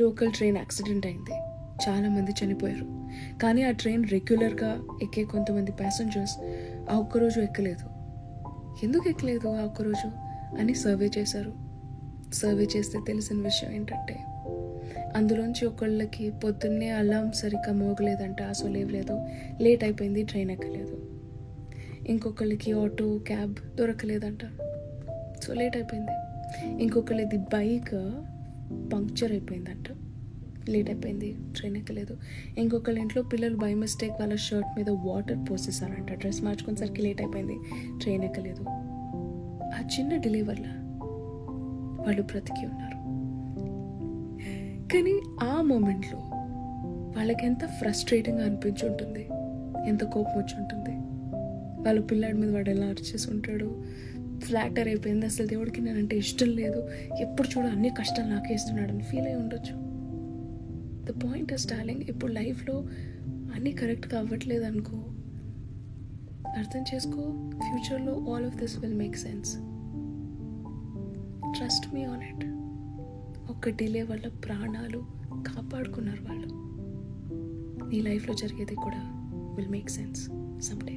Local train accident అయింది. చాలామంది చనిపోయారు. కానీ ఆ ట్రైన్ రెగ్యులర్గా ఎక్కే కొంతమంది ప్యాసింజర్స్ ఆ ఒక్కరోజు ఎక్కలేదు. ఎందుకు ఎక్కలేదు ఆ ఒక్కరోజు అని సర్వే చేశారు. సర్వే చేస్తే తెలిసిన విషయం ఏంటంటే అందులోంచి ఒకళ్ళకి పొద్దున్నే అలారం సరిగ్గా మోగలేదంట. అసలు లేవలేదు లేట్ అయిపోయింది ట్రైన్ ఎక్కలేదు. ఇంకొకళ్ళకి ఆటో క్యాబ్ దొరకలేదంట. సో లేట్ అయిపోయింది. ఇంకొకళ్ళది బైక్ పంక్చర్ అయిపోయిందంట. లేట్ అయిపోయింది ట్రైన్ ఎక్కలేదు. ఇంకొకళ్ళ ఇంట్లో పిల్లలు బై మిస్టేక్ వాళ్ళ షర్ట్ మీద వాటర్ పోసేసారంట. డ్రెస్ మార్చుకునేసరికి లేట్ అయిపోయింది ట్రైన్ ఎక్కలేదు. ఆ చిన్న డిలే వల్ల వాళ్ళు బ్రతికి ఉన్నారు. కానీ ఆ మూమెంట్లో వాళ్ళకి ఎంత ఫ్రస్ట్రేటింగ్గా అనిపించి ఉంటుంది ఎంత కోపం వచ్చి ఉంటుంది. వాళ్ళ పిల్లాడి మీద వాడు ఎలా అరిచేసి ఉంటాడు ఫ్లాటర్ అయిపోయింది. అసలు దేవుడికి నేనంటే ఇష్టం లేదు. ఎప్పుడు చూడ అన్ని కష్టాలు నాకే ఇస్తున్నాడు అని ఫీల్ అయి ఉండొచ్చు. ద పాయింట్ ఇస్ డార్లింగ్ ఇప్పుడు లైఫ్లో అన్నీ కరెక్ట్గా అవ్వట్లేదు అనుకో అర్థం చేసుకో ఫ్యూచర్లో all of this will make sense trust me on it ఒక్క డిలే వల్ల ప్రాణాలు కాపాడుకున్నారు వాళ్ళు. నీ లైఫ్లో జరిగేది కూడా విల్ మేక్ సెన్స్ సమ్డే